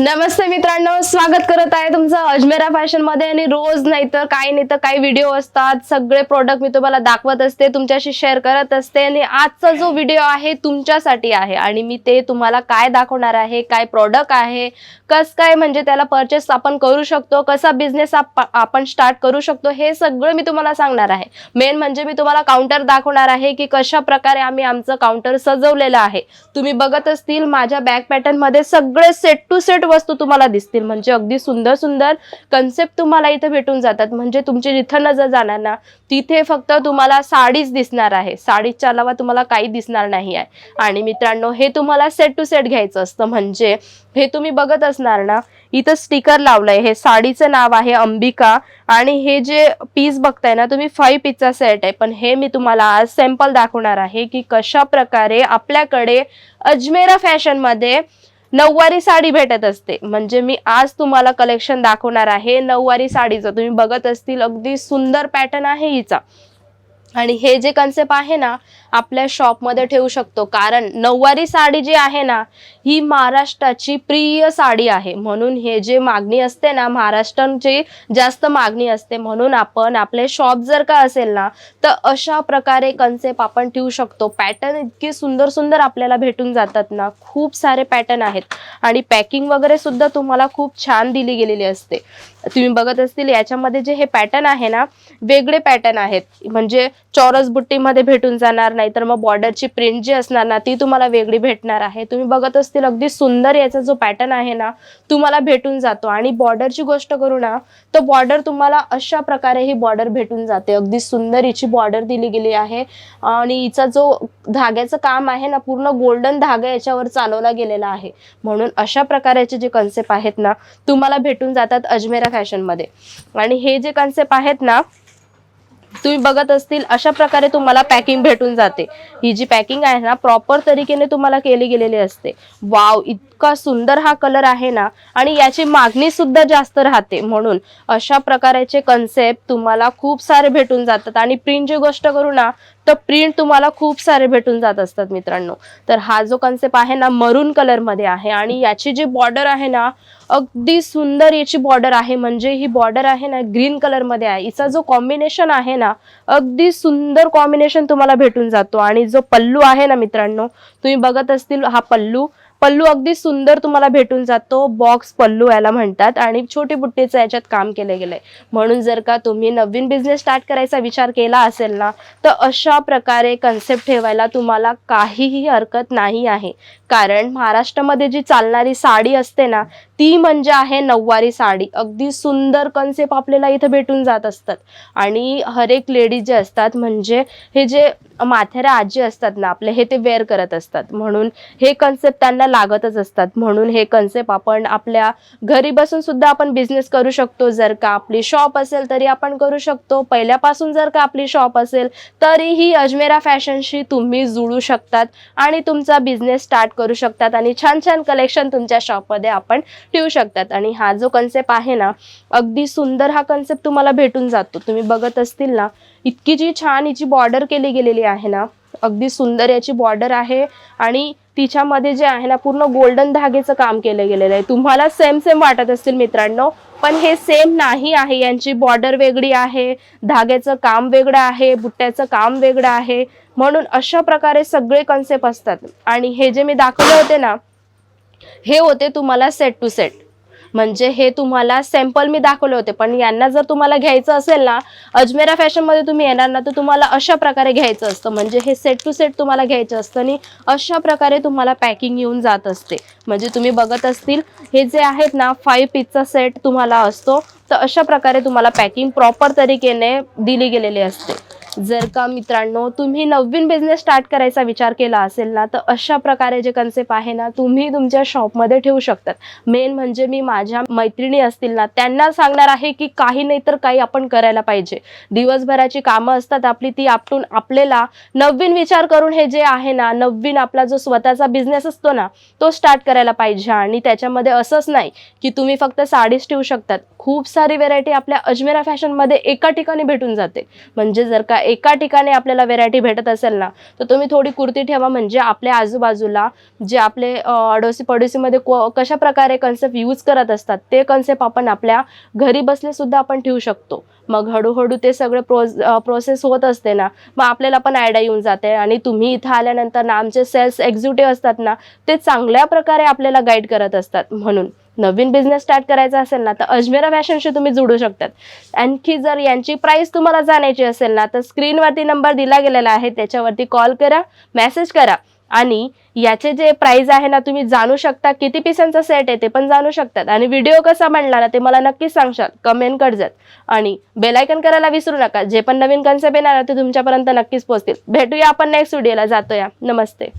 नमस्ते मित्रांनो स्वागत करत आहे तुमचं अजमेरा फॅशनमध्ये. आणि रोज नाही तर काही नाही तर काही व्हिडिओ असतात. सगळे प्रोडक्ट मी तुम्हाला दाखवत असते तुमच्याशी शेअर करत असते. आणि आजचा जो व्हिडिओ आहे तुमच्यासाठी आहे. आणि मी ते तुम्हाला काय दाखवणार आहे काय प्रोडक्ट आहे कस काय म्हणजे त्याला परचेस आपण करू शकतो कसा बिझनेस आपण स्टार्ट करू शकतो हे सगळं मी तुम्हाला सांगणार आहे. मेन म्हणजे मी तुम्हाला काउंटर दाखवणार आहे की कशा प्रकारे आम्ही आमचं काउंटर सजवलेलं आहे. तुम्ही बघत असतील माझ्या बॅक पॅटर्नमध्ये सगळे सेट टू सेट वस्तू तुम्हाला दिसतील. म्हणजे अगदी सुंदर सुंदर कन्सेप्ट तुम्हाला इथे भेटून जातात. म्हणजे तुमची जिथं नजर जाणार ना तिथे फक्त तुम्हाला साडीच दिसणार आहे. साडीच्या अलावा तुम्हाला काही दिसणार नाही आहे. आणि मित्रांनो हे तुम्हाला सेट टू सेट घ्यायचं असतं. म्हणजे हे तुम्ही बघत असणार ना इथं स्टिकर लावलंय. हे साडीचं नाव आहे अंबिका. आणि हे जे पीस बघताय ना तुम्ही फाईव्ह पीसचा सेट आहे. पण हे मी तुम्हाला आज सॅम्पल दाखवणार आहे की कशा प्रकारे आपल्याकडे अजमेरा फॅशनमध्ये नऊवारी साडी भेटत असते. म्हणजे मी आज तुम्हाला कलेक्शन दाखवणार आहे. नऊवारी साडीचं. तुम्ही बघत असतील अगदी सुंदर पॅटर्न आहे हिचा. आणि हे जे कन्सेप्ट आहे ना आपल्या शॉपमध्ये ठेवू शकतो. कारण नऊवारी साडी जी आहे ना ही महाराष्ट्राची प्रिय साडी आहे. म्हणून हे जे मागणी असते ना महाराष्ट्रांची जास्त मागणी असते. म्हणून आपण आपले शॉप जर का असेल ना तर अशा प्रकारे कन्सेप्ट आपण ठेवू शकतो. पॅटर्न इतके सुंदर सुंदर आपल्याला भेटून जातात ना खूप सारे पॅटर्न आहेत. आणि पॅकिंग वगैरे सुद्धा तुम्हाला खूप छान दिली गेलेली असते. तुम्ही बघत असतील याच्यामध्ये जे हे पॅटर्न आहे ना वेगळे पॅटर्न आहेत. म्हणजे चौरस बुट्टीमध्ये भेटून जाणार नाही तर मग बॉर्डरची प्रिंट जी असणार ना ती तुम्हाला वेगळी भेटणार आहे. तुम्ही बघत असतील अगदी सुंदर याचा जो पॅटर्न आहे ना तुम्हाला भेटून जातो. आणि बॉर्डरची गोष्ट करू ना तर बॉर्डर तुम्हाला अशा प्रकारे ही बॉर्डर भेटून जाते. अगदी सुंदर हिची बॉर्डर दिली गेली आहे. आणि हिचा जो धाग्याचं काम आहे ना पूर्ण गोल्डन धागा याच्यावर चालवला गेलेला आहे. म्हणून अशा प्रकारचे जे कन्सेप्ट आहेत ना तुम्हाला भेटून जातात अजमेरा फॅशनमध्ये आणि हे जे कन्सेप्ट आहेत ना तुम्ही बघत असतील अशा प्रकारे तुम्हाला पॅकिंग भेटून जाते. ही जी पॅकिंग आहे ना प्रॉपर तरीकेने तुम्हाला केली गेलेली असते. वाव इतका सुंदर हा कलर आहे ना आणि याची मागणी सुद्धा जास्त राहते. म्हणून अशा प्रकारचे कन्सेप्ट तुम्हाला खूप सारे भेटून जातात. आणि प्रिंटची गोष्ट करू ना तर प्रिंट तुम्हाला खूप सारे भेटून जात असतात मित्रांनो. तर हा जो कन्सेप्ट आहे ना मरून कलरमध्ये आहे आणि याची जी बॉर्डर आहे ना अगदी सुंदर याची बॉर्डर आहे. म्हणजे ही बॉर्डर आहे ना ग्रीन कलरमध्ये आहे. हिचा जो कॉम्बिनेशन आहे ना अगदी सुंदर कॉम्बिनेशन तुम्हाला भेटून जातो. आणि जो पल्लू आहे ना मित्रांनो तुम्ही बघत असतील हा पल्लू पल्लू अगदी सुंदर तुम्हाला भेटून जातो. बॉक्स पल्लू याला म्हणतात आणि छोटी बुट्टीचं याच्यात काम केलं गेलंय. म्हणून जर का तुम्ही नवीन बिझनेस स्टार्ट करायचा विचार केला असेल ना तर अशा प्रकारे कन्सेप्ट ठेवायला तुम्हाला काहीही हरकत नाही आहे. कारण महाराष्ट्रामध्ये जी चालणारी साडी असते ना ती म्हणजे आहे नऊवारी साडी. अगदी सुंदर कन्सेप्ट आपल्याला इथं भेटून जात असतात. आणि हर एक लेडीज जे असतात म्हणजे हे जे माथेऱ्या आजी असतात ना आपले हे ते वेअर करत असतात. म्हणून हे कन्सेप्ट त्यांना लागतच असतात. म्हणून हे कन्सेप्ट आपण आपल्या घरी बसून सुद्धा आपण बिझनेस करू शकतो. जर का आपली शॉप असेल तरी आपण करू शकतो. पहिल्यापासून जर का आपली शॉप असेल तरीही अजमेरा फॅशनशी तुम्ही जुळू शकतात आणि तुमचा बिझनेस स्टार्ट करू शकतात आणि छान छान कलेक्शन तुमच्या शॉपमध्ये आपण ठेवू शकतात. आणि हा जो कन्सेप्ट आहे ना अगदी सुंदर हा कन्सेप्ट तुम्हाला भेटून जातो. तुम्ही बघत असतील ना इतकी जी छान हिची बॉर्डर केली गेलेली आहे. आहे ना. अगदी सुंदर याची बॉर्डर आहे आणि तिच्यामध्ये जे आहे ना पूर्ण गोल्डन धागेचं काम केलं गेलेलं आहे. तुम्हाला सेम सेम वाटत असतील मित्रांनो पण हे सेम नाही आहे. यांची बॉर्डर वेगळी आहे धाग्याचं काम वेगळं आहे बुट्ट्याचं काम वेगळं आहे. म्हणून अशा प्रकारे सगळे कन्सेप्ट असतात. आणि हे जे मी दाखवले होते ना हे होते तुम्हाला सेट टू सेट म्हणजे हे तुम्हाला सॅम्पल मी दाखवले होते. पण यांना जर तुम्हाला घ्यायचं असेल ना अजमेरा फॅशनमध्ये तुम्ही येणार ना तर तुम्हाला अशा प्रकारे घ्यायचं असतं. म्हणजे हे सेट टू सेट तुम्हाला घ्यायचं असतं आणि अशा प्रकारे तुम्हाला पॅकिंग येऊन जात असते. म्हणजे तुम्ही बघत असतील हे जे आहेत ना फाईव्ह पीसचा सेट तुम्हाला असतो. तर अशा प्रकारे तुम्हाला पॅकिंग प्रॉपर तरीकेने दिली गेलेली असते. जर का मित्रांनो तुम्ही नवीन बिझनेस स्टार्ट करायचा विचार केला असेल ना तर अशा प्रकारे जे कन्सेप्ट आहे ना तुम्ही तुमच्या शॉपमध्ये ठेवू शकतात. मेन म्हणजे मी माझ्या मैत्रिणी असतील ना त्यांना सांगणार आहे की काही नाही तर काही आपण करायला पाहिजे. दिवसभराची कामं असतात आपली ती आपटून आपल्याला नवीन विचार करून हे जे आहे ना नवीन आपला जो स्वतःचा बिझनेस असतो ना तो स्टार्ट करायला पाहिजे. आणि त्याच्यामध्ये असंच नाही की तुम्ही फक्त साडीच ठेवू शकतात. खूप सारी व्हेरायटी आपल्या अजमेरा फॅशनमध्ये एका ठिकाणी भेटून जाते. म्हणजे जर का एका ठिकाणी आपल्याला व्हेरायटी भेटत असेल ना तर तुम्ही थोडी कुर्ती ठेवा म्हणजे आपल्या आजूबाजूला जे आपले अडोसी पडोसीमध्ये को कशा प्रकारे कन्सेप्ट यूज करत असतात ते कन्सेप्ट आपण आपल्या घरी बसले सुद्धा आपण ठेवू शकतो. मग हळूहळू ते सगळे प्रोस प्रोसेस होत असते ना मग आपल्याला पण आयडिया येऊन जाते आणि तुम्ही इथं आल्यानंतर ना आमचे सेल्स एक्झिक्युटिव्ह असतात ना ते चांगल्या प्रकारे आपल्याला गाईड करत असतात म्हणून. नवीन बिझनेस स्टार्ट करायचा असेल ना तर अजमेरा फॅशनशी तुम्ही जोडू शकतात. आणखी जर यांची प्राइस तुम्हाला जाण्याची असेल ना तर स्क्रीनवरती नंबर दिला गेलेला आहे त्याच्यावरती कॉल करा मेसेज करा. आणि याचे जे प्राइस आहे ना तुम्ही जाणू शकता किती पिसांचा सेट आहे ते पण जाणू शकतात. आणि व्हिडिओ कसा म्हणला ना ते मला नक्कीच सांगशाल. कमेंट करजात आणि बेलायकन करायला विसरू नका. जे पण नवीन कन्सेप्ट येणार ते तुमच्यापर्यंत नक्कीच पोहोचतील. भेटूया आपण नेक्स्ट व्हिडिओला जातोया. नमस्ते.